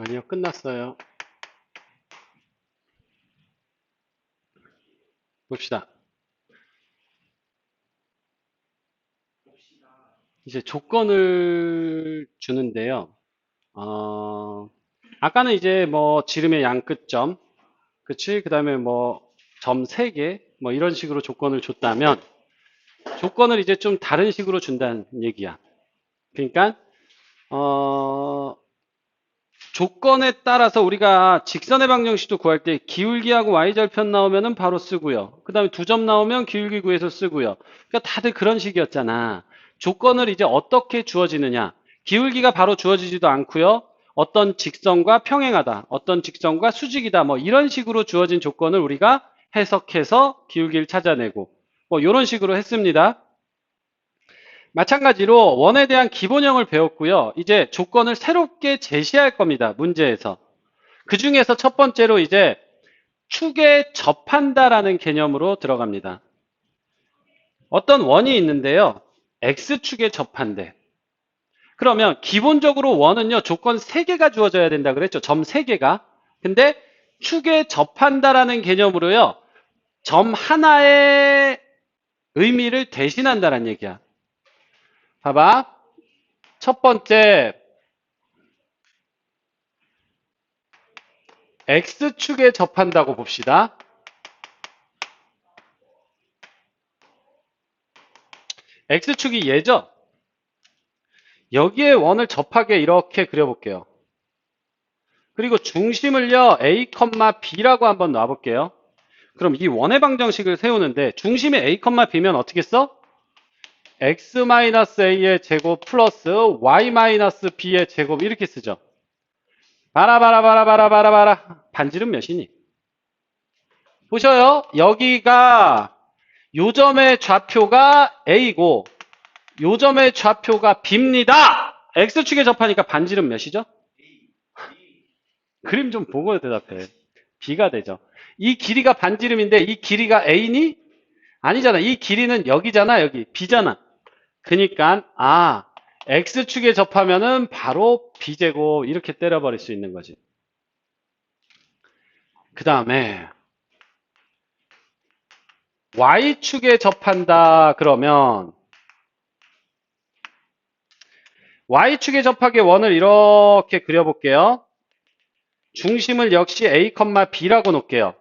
아니요, 끝났어요. 봅시다. 이제 조건을 주는데요. 어, 아까는 이제 뭐 지름의 양끝점, 그치? 그 다음에 뭐 점 3개, 뭐 이런 식으로 조건을 줬다면, 조건을 이제 좀 다른 식으로 준다는 얘기야. 그러니까, 어, 조건에 따라서 우리가 직선의 방정식도 구할 때 기울기하고 y절편 나오면은 바로 쓰고요. 그 다음에 두 점 나오면 기울기 구해서 쓰고요. 그러니까 다들 그런 식이었잖아. 조건을 이제 어떻게 주어지느냐. 기울기가 바로 주어지지도 않고요. 어떤 직선과 평행하다. 어떤 직선과 수직이다. 뭐 이런 식으로 주어진 조건을 우리가 해석해서 기울기를 찾아내고 뭐 이런 식으로 했습니다. 마찬가지로 원에 대한 기본형을 배웠고요. 이제 조건을 새롭게 제시할 겁니다. 문제에서. 그 중에서 첫 번째로 이제 축에 접한다라는 개념으로 들어갑니다. 어떤 원이 있는데요. X축에 접한대. 그러면 기본적으로 원은요. 조건 3개가 주어져야 된다 그랬죠. 점 3개가. 근데 축에 접한다라는 개념으로요. 점 하나의 의미를 대신한다는 얘기야. 봐봐. 첫 번째, X축에 접한다고 봅시다. X축이 얘죠? 여기에 원을 접하게 이렇게 그려볼게요. 그리고 중심을요, A, B라고 한번 놔볼게요. 그럼 이 원의 방정식을 세우는데 중심이 A, B면 어떻게 써? X-a의 제곱 플러스 y-b의 제곱 이렇게 쓰죠. 바라 바라 바라 바라 바라 반지름 몇이니? 보셔요. 여기가 요점의 좌표가 a고 요점의 좌표가 b입니다. x축에 접하니까 반지름 몇이죠? 그림 좀 보고 대답해. b가 되죠. 이 길이가 반지름인데 이 길이가 a니? 아니잖아. 이 길이는 여기잖아. 여기 b잖아. 그니까 아 x축에 접하면은 바로 b제곱 이렇게 때려버릴 수 있는 거지. 그 다음에 y축에 접한다 그러면 y축에 접하게 원을 이렇게 그려볼게요. 중심을 역시 a, b라고 놓을게요.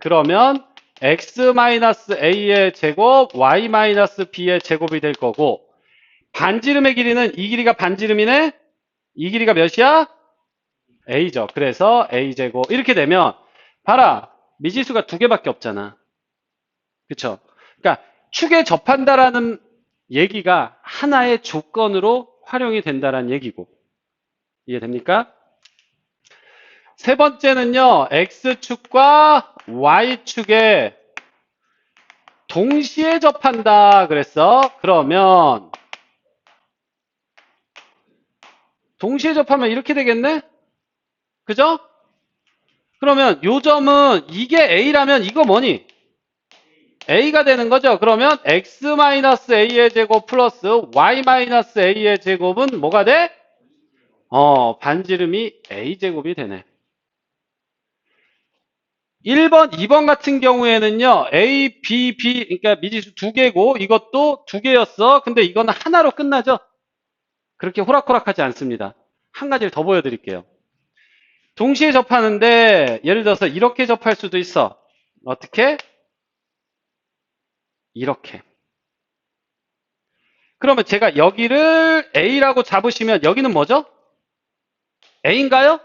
그러면 x-a의 제곱, y-b의 제곱이 될 거고 반지름의 길이는 이 길이가 반지름이네? 이 길이가 몇이야? a죠. 그래서 a제곱 이렇게 되면 봐라. 미지수가 두 개밖에 없잖아. 그쵸? 그러니까 축에 접한다라는 얘기가 하나의 조건으로 활용이 된다라는 얘기고 이해됩니까? 세 번째는요. x축과 y축에 동시에 접한다 그랬어. 그러면 동시에 접하면 이렇게 되겠네? 그죠? 그러면 요 점은 이게 A라면 이거 뭐니? A가 되는 거죠. 그러면 X-A의 제곱 플러스 Y-A의 제곱은 뭐가 돼? 어, 반지름이 A제곱이 되네. 1번, 2번 같은 경우에는요, A, B, B, 그러니까 미지수 두 개고, 이것도 두 개였어. 근데 이거는 하나로 끝나죠? 그렇게 호락호락하지 않습니다. 한 가지를 더 보여드릴게요. 동시에 접하는데, 예를 들어서 이렇게 접할 수도 있어. 어떻게? 이렇게. 그러면 제가 여기를 A라고 잡으시면 여기는 뭐죠? A인가요?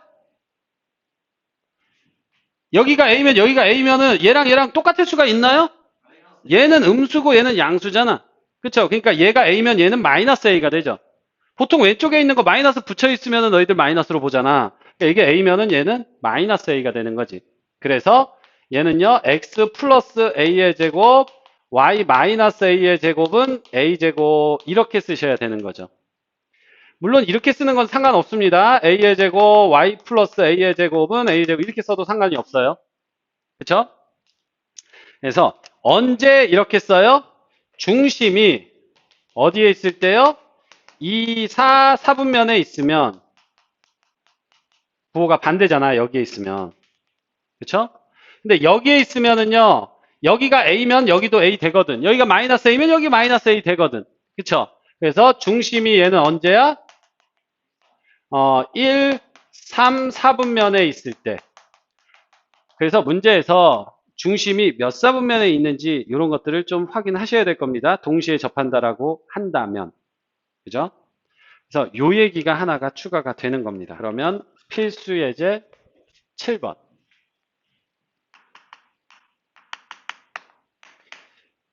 여기가 A면 여기가 A면은 얘랑 얘랑 똑같을 수가 있나요? 얘는 음수고 얘는 양수잖아. 그쵸? 그러니까 얘가 A면 얘는 마이너스 A가 되죠. 보통 왼쪽에 있는 거 마이너스 붙여 있으면 너희들 마이너스로 보잖아. 그러니까 이게 A면은 얘는 마이너스 A가 되는 거지. 그래서 얘는요, X 플러스 A의 제곱, Y 마이너스 A의 제곱은 A제곱, 이렇게 쓰셔야 되는 거죠. 물론 이렇게 쓰는 건 상관없습니다. A의 제곱, Y 플러스 A의 제곱은 A제곱 이렇게 써도 상관이 없어요. 그쵸? 그래서 언제 이렇게 써요? 중심이 어디에 있을 때요? 이 4, 4분면에 있으면 부호가 반대잖아. 여기에 있으면. 그쵸? 근데 여기에 있으면은요. 여기가 A면 여기도 A 되거든. 여기가 마이너스 A면 여기 마이너스 A 되거든. 그쵸? 그래서 중심이 얘는 언제야? 어, 1, 3, 4분면에 있을 때. 그래서 문제에서 중심이 몇 사분면에 있는지 이런 것들을 좀 확인하셔야 될 겁니다. 동시에 접한다라고 한다면. 그죠? 그래서 요 얘기가 하나가 추가가 되는 겁니다. 그러면 필수 예제 7번.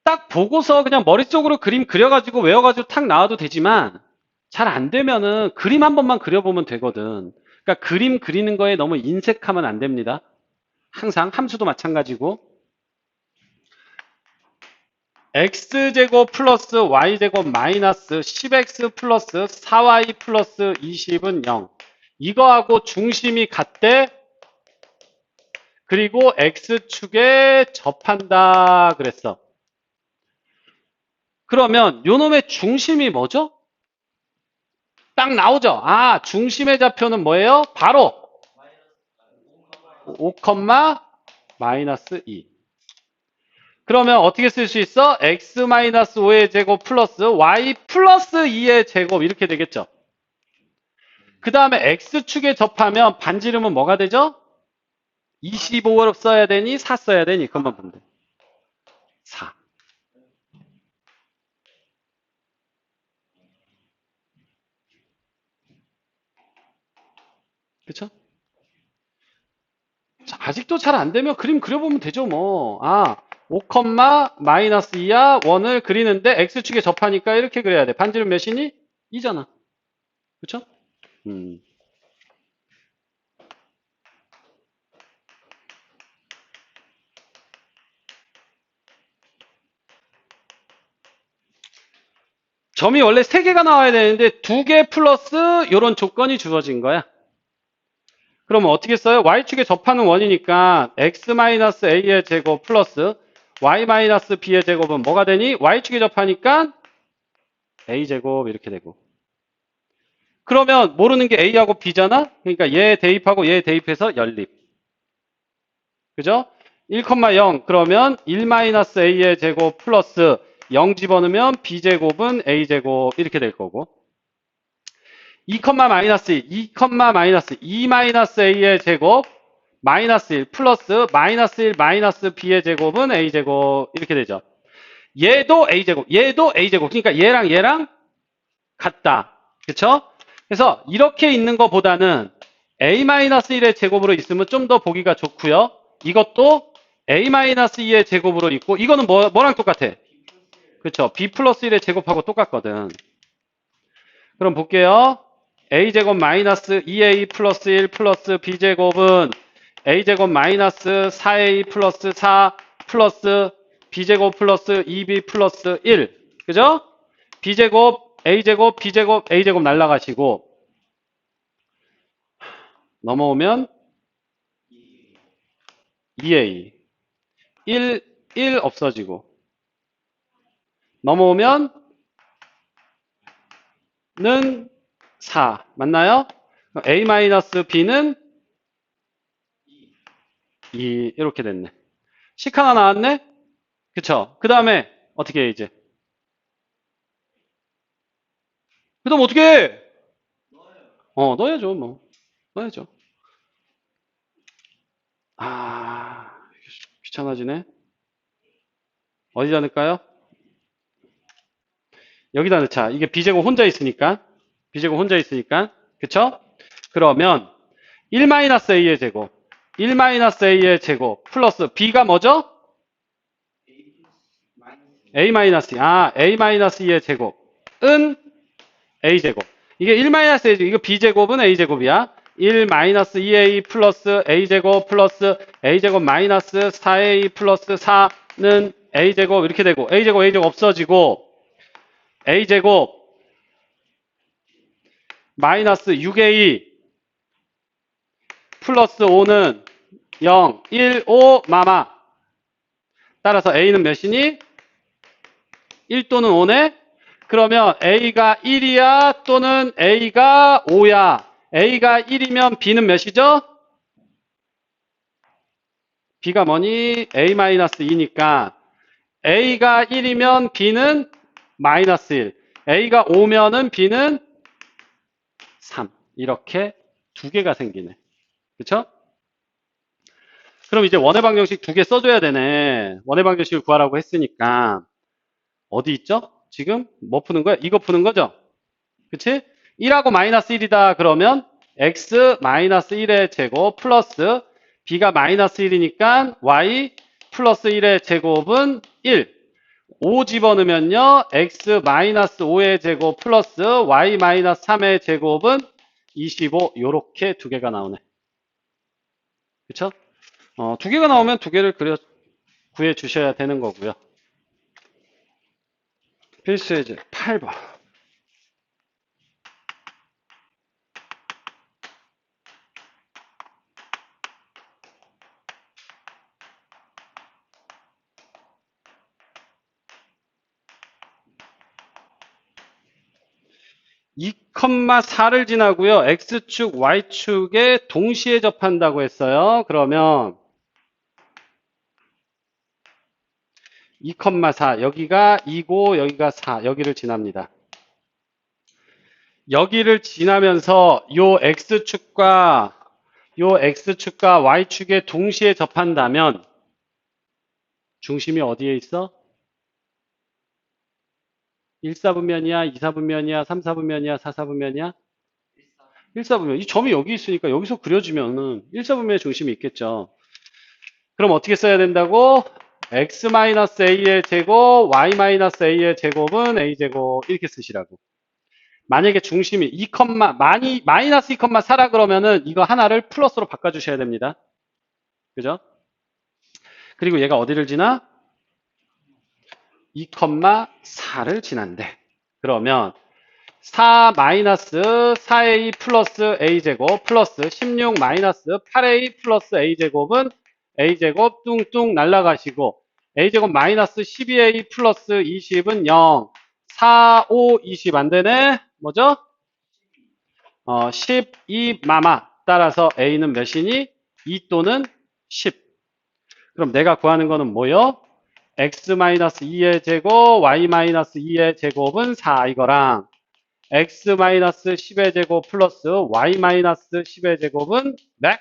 딱 보고서 그냥 머릿속으로 그림 그려가지고 외워가지고 탁 나와도 되지만 잘 안 되면은 그림 한 번만 그려보면 되거든. 그러니까 그림 그리는 거에 너무 인색하면 안 됩니다. 항상 함수도 마찬가지고 x제곱 플러스 y제곱 마이너스 10x 플러스 4y 플러스 20은 0 이거하고 중심이 같대? 그리고 x축에 접한다 그랬어. 그러면 요놈의 중심이 뭐죠? 딱 나오죠? 아 중심의 좌표는 뭐예요? 바로 5, 마이너스 2 그러면 어떻게 쓸 수 있어? x 마이너스 5의 제곱 플러스 y 플러스 2의 제곱 이렇게 되겠죠. 그 다음에 x축에 접하면 반지름은 뭐가 되죠? 25를 써야 되니 4 써야 되니 그것만 보면 돼. 4. 그쵸? 자, 아직도 잘 안 되면 그림 그려보면 되죠 뭐. 아 5, 마이너스 2야 원을 그리는데 x축에 접하니까 이렇게 그려야 돼. 반지름 몇이니? 2잖아. 그쵸? 음. 점이 원래 3개가 나와야 되는데 2개 플러스 이런 조건이 주어진 거야. 그러면 어떻게 써요? y축에 접하는 원이니까 x-a의 제곱 플러스 y-b의 제곱은 뭐가 되니? y축에 접하니까 a제곱 이렇게 되고 그러면 모르는 게 a하고 b잖아? 그러니까 얘 대입하고 얘 대입해서 연립 그죠? 1,0 그러면 1-a의 제곱 플러스 0 집어넣으면 b제곱은 a제곱 이렇게 될 거고 2, 마이너스 2, 2, 마이너스 2 마이너스 a의 제곱 마이너스 1 플러스 마이너스 1 마이너스 b의 제곱은 a제곱 이렇게 되죠. 얘도 a제곱, 얘도 a제곱. 그러니까 얘랑 얘랑 같다. 그쵸? 그래서 이렇게 있는 것보다는 a-1의 제곱으로 있으면 좀 더 보기가 좋고요. 이것도 a-2의 제곱으로 있고 이거는 뭐, 뭐랑 똑같아? 그쵸? b 플러스 1의 제곱하고 똑같거든. 그럼 볼게요. a제곱 마이너스 2a 플러스 1 플러스 b제곱은 a제곱 마이너스 4a 플러스 4 플러스 b제곱 플러스 2b 플러스 1 그죠? b제곱 a제곱 b제곱 a제곱 날라가시고 넘어오면 2a 1 1 없어지고 넘어오면 는 4 맞나요? a-b는 2 이렇게 됐네. 식 하나 나왔네? 그쵸? 그 다음에 어떻게 해 이제? 그 다음 어떻게 해? 어 넣어야죠 뭐 넣어야죠. 아 귀찮아지네. 어디다 넣을까요? 여기다 넣자. 이게 b제곱 혼자 있으니까 b제곱 혼자 있으니까 그쵸? 그러면 1-a의 제곱 1-a의 제곱 플러스 b가 뭐죠? a 아 a-2의 제곱은 a제곱. 이게 1-a 이거 b제곱은 a제곱이야. 1-2a 플러스 a제곱 플러스 a제곱 마이너스 4a 플러스 4는 a제곱 이렇게 되고 a제곱 a제곱 없어지고 a제곱 마이너스 6a 플러스 5는 0, 1, 5, 마마. 따라서 a는 몇이니? 1 또는 5네? 그러면 a가 1이야 또는 a가 5야. A가 1이면 B는 몇이죠? B가 뭐니? A-2니까 A가 1이면 B는 마이너스 1. A가 5면은 B는 3. 이렇게 두 개가 생기네. 그쵸? 그럼 이제 원의 방정식 두 개 써줘야 되네. 원의 방정식을 구하라고 했으니까. 어디 있죠? 지금 뭐 푸는 거야? 이거 푸는 거죠? 그치? 1하고 마이너스 1이다 그러면 x 마이너스 1의 제곱 플러스 b가 마이너스 1이니까 y 플러스 1의 제곱은 1. 5 집어넣으면요. x 마이너스 5의 제곱 플러스 y 마이너스 3의 제곱은 25. 요렇게 두 개가 나오네. 그쵸? 어, 두 개가 나오면 두 개를 그려, 구해 주셔야 되는 거고요. 필수 예제 8번. 이 2,4를 지나고요. X축, Y축에 동시에 접한다고 했어요. 그러면 2,4 여기가 2고 여기가 4 여기를 지납니다. 여기를 지나면서 요 X축과 요 X축과 Y축에 동시에 접한다면 중심이 어디에 있어? 1사분면이야, 2사분면이야, 3사분면이야, 4사분면이야? 1사분면. 이 점이 여기 있으니까 여기서 그려지면은 1사분면의 중심이 있겠죠. 그럼 어떻게 써야 된다고? X-a의 제곱, y-a의 제곱은 a제곱 이렇게 쓰시라고. 만약에 중심이 2, 많이 마이너스 2,4라 그러면은 이거 하나를 플러스로 바꿔주셔야 됩니다. 그죠? 그리고 얘가 어디를 지나? 2,4를 지난대. 그러면 4 마이너스 4a 플러스 a제곱 플러스 16 마이너스 8a 플러스 a제곱은 a제곱 뚱뚱 날라가시고 a제곱 마이너스 12a 플러스 20은 0 4, 5, 20 안되네 뭐죠? 어, 12 마마 따라서 a는 몇이니? 2 또는 10 그럼 내가 구하는 거는 뭐요? x-2의 제곱, y-2의 제곱은 4 이거랑 x-10의 제곱 플러스 y-10의 제곱은 몇?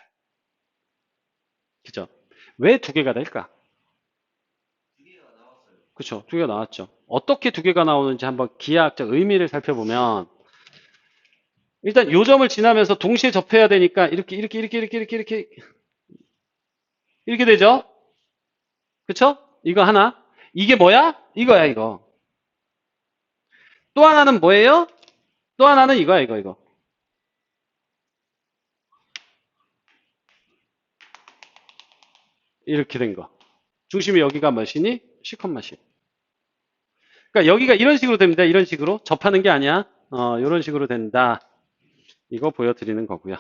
그죠? 왜 두 개가 될까? 그쵸? 두 개가 나왔죠. 어떻게 두 개가 나오는지 한번 기하학적 의미를 살펴보면 일단 요 점을 지나면서 동시에 접해야 되니까 이렇게 이렇게 이렇게 이렇게 이렇게 이렇게 이렇게 되죠? 그쵸? 이거 하나. 이게 뭐야? 이거야, 이거. 또 하나는 뭐예요? 또 하나는 이거야, 이거, 이거. 이렇게 된 거. 중심이 여기가 몇이니? 10,10. 그러니까 여기가 이런 식으로 됩니다. 이런 식으로. 접하는 게 아니야. 어, 이런 식으로 된다. 이거 보여드리는 거고요.